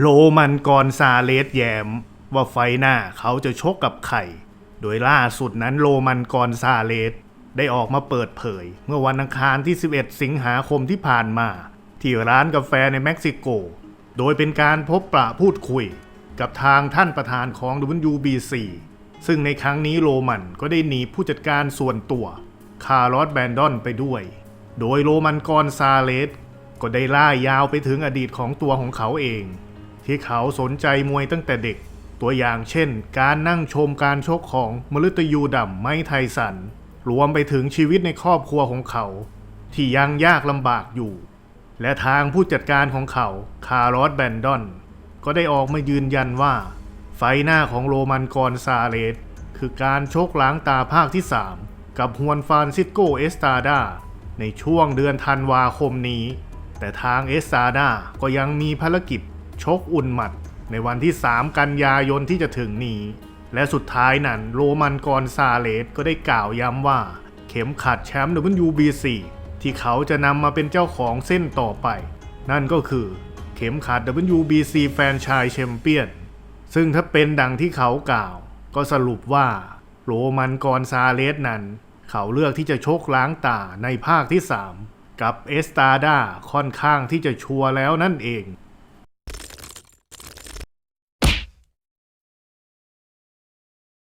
โรมันกรซาเลสแยม ว่าไฟหน้าเขาจะชกกับใครโดยล่าสุดนั้นโรมันกรซาเลสได้ออกมาเปิดเผย เมื่อวันอังคารที่ 11 สิงหาคมที่ผ่านมา ที่ร้านกาแฟในเม็กซิโก โดยเป็นการพบปะพูดคุย กับทางท่านประธานของ WBC ซึ่งในครั้งนี้โรมันก็ได้หนีผู้จัดการส่วนตัว คาร์ลอสแบนดอนไปด้วย โดยโรมันกรซาเลสก็ได้ล่ายาวไปถึงอดีตของตัวของเขาเอง ที่เขาสนใจมวยตั้งแต่เด็ก ตัวอย่างเช่น การนั่งชมการชกของมฤตยูดำไม้ไทสัน รวมไปถึงชีวิตในครอบครัวของเขา ที่ยังยากลำบากอยู่ และทางผู้จัดการของเขาคาร์ลอสแบนดอน ก็ได้ออกมายืนยันว่า ไฟหน้าของโรมันกรซาเลสคือการชกล้างตาภาคที่ 3 กับฮวนฟานซิสโกเอสตาดาในช่วงเดือนธันวาคมนี้ แต่ทางเอสตาดาก็ยังมีภารกิจ ชกอุ่นหมัดในวันที่ 3 กันยายนที่จะถึงนี้ และสุดท้ายนั้นโรมันกรซาเลสก็ได้กล่าวย้ำว่า เข็มขัดแชมป์ WBC ที่เขาจะนำมาเป็นเจ้าของเส้นต่อไป นั่นก็คือเข็มขัด WBC แฟนชส์แชมเปี้ยน ซึ่งถ้าเป็นดังที่เขากล่าว ก็สรุปว่าโรมันกรซาเลสนั้น เขาเลือกที่จะชกล้างตาในภาคที่ 3 กับเอสตาดาค่อนข้างที่จะชัวร์แล้วนั่นเอง